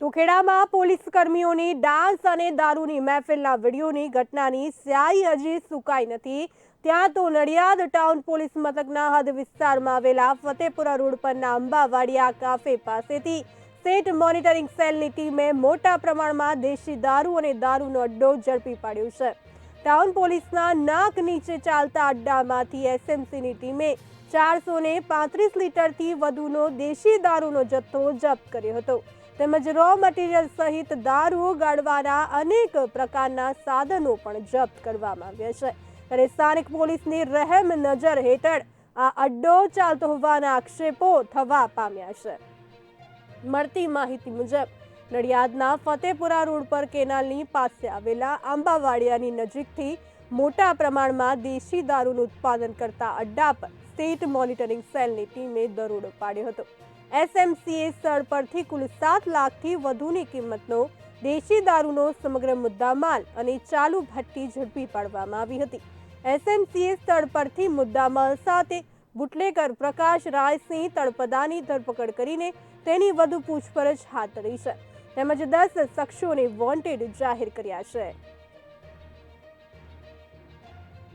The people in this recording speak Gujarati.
તો ખેડામાં પોલીસ કર્મીઓની ડાન્સ અને દારૂની મહેફિલના વિડીયોની ઘટનાની સ્યાહી હજી સુકાઈ નથી. ત્યાં તો નડિયાદ ટાઉન પોલીસ મથકના હદ વિસ્તારમાં આવેલા ફતેપુરા રોડ પરના અંબાવાડિયા કાફે પાસેથી સ્ટેટ મોનિટરિંગ સેલની ટીમે મોટા પ્રમાણમાં દેશી દારૂ અને દારૂનો અડ્ડો ઝડપી પાડ્યો છે. ટાઉન પોલીસના નાક નીચે ચાલતા અડ્ડામાંથી એસએમસીની ટીમે ચારસો ને પાંત્રીસ લીટરથી વધુનો દેશી દારૂનો જથ્થો જપ્ત કર્યો હતો. તેમજ રો મટીરિયલ સહિત દારૂ ગાળવાના અનેક પ્રકારના સાધનો પણ જપ્ત કરવામાં આવ્યા છે. ત્યારે સ્થાનિક પોલીસની રહેમ નજર હેઠળ આ અડ્ડો ચાલતો હોવાના આક્ષેપો થવા પામ્યા છે. મળતી માહિતી મુજબ, નડિયાદના ફતેપુરા રોડ પર કેનાલની પાસે આવેલા આંબાવાડિયાની નજીકથી મોટા પ્રમાણમાં દેશી દારૂનું ઉત્પાદન કરતા અડ્ડા પર સ્ટેટ મોનિટરિંગ સેલની ટીમે દરોડો પાડ્યો હતો. એસએમસીએ સ્થળ પરથી કુલ સાત લાખથી વધુની કિંમતનો દેશી દારૂનો સમગ્ર મુદ્દામાલ અને ચાલુ ભઠ્ઠી ઝડપી પાડવામાં આવી હતી. એસએમસીએ સ્થળ પરથી મુદ્દામાલ સાથે બુટલેકર પ્રકાશ રાયસિંહ તળપદાની ધરપકડ કરીને તેની વધુ પૂછપરછ હાથ ધરી છે. તેમજ દસ શખ્સોને વોન્ટેડ જાહેર કર્યા છે.